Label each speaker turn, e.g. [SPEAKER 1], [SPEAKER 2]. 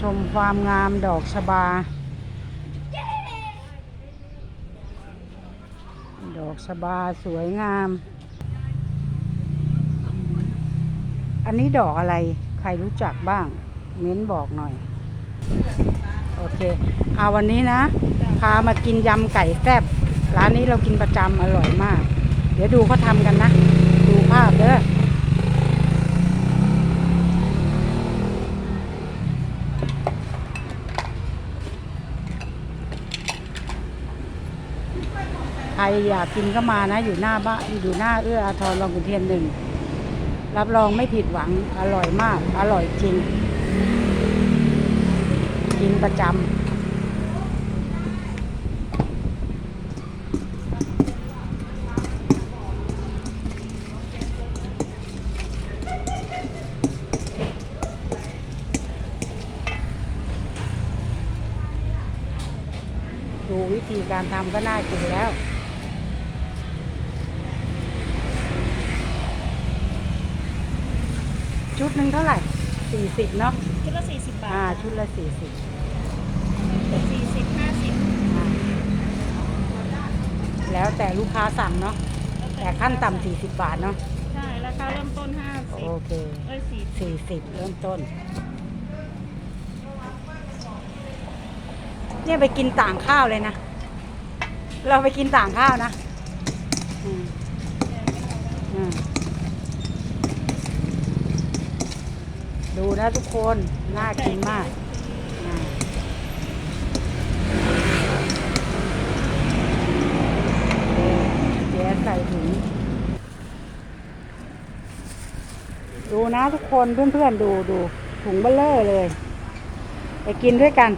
[SPEAKER 1] ชมความงามดอกชบา ดอกชบาสวยงาม อันนี้ดอกอะไร ใครรู้จักบ้าง เม้นบอกหน่อย โอเคเอาวันนี้นะ พามากินยำไก่แซ่บ ร้านนี้เรากินประจำอร่อยมาก เดี๋ยวดูเขาทำกันนะ ดูภาพเด้อ ใครอยากกินก็มานะ อยู่หน้าบ้านอยู่หน้าเอื้ออาทรรองขุนเทียนหนึ่ง รับรองไม่ผิดหวังอร่อยมาก อร่อยจริง กินประจำดูวิธีการทำก็น่ากินแล้ว ชุดหนึ่งเท่าไหร่สี่สิบเนาะ
[SPEAKER 2] ชุดละสี่สิบบา
[SPEAKER 1] อ่า
[SPEAKER 2] ท
[SPEAKER 1] ชุดละสี่สิบ
[SPEAKER 2] สี่สิบห้าสิบ
[SPEAKER 1] แล้วแต่ลูกค้าสั่งเนาะแต่ขั้นต่ำสี่สิบบาทเนาะ
[SPEAKER 2] ใช่ราคาเริ่มต้นห้าสิบ
[SPEAKER 1] โอเค
[SPEAKER 2] เอ้ยสี่
[SPEAKER 1] สี่สิบเริ่มต้น เนี่ยไปกินต่างข้าวเลยนะ เราไปกินต่างข้าวนะอืมอืม ดูนะทุกคน น่ากินมากอ่าเดี๋ยใส่ถุง ดูนะทุกคนเพื่อนๆดูดูถุงเบลเลอร์เลย ไปกินด้วยกัน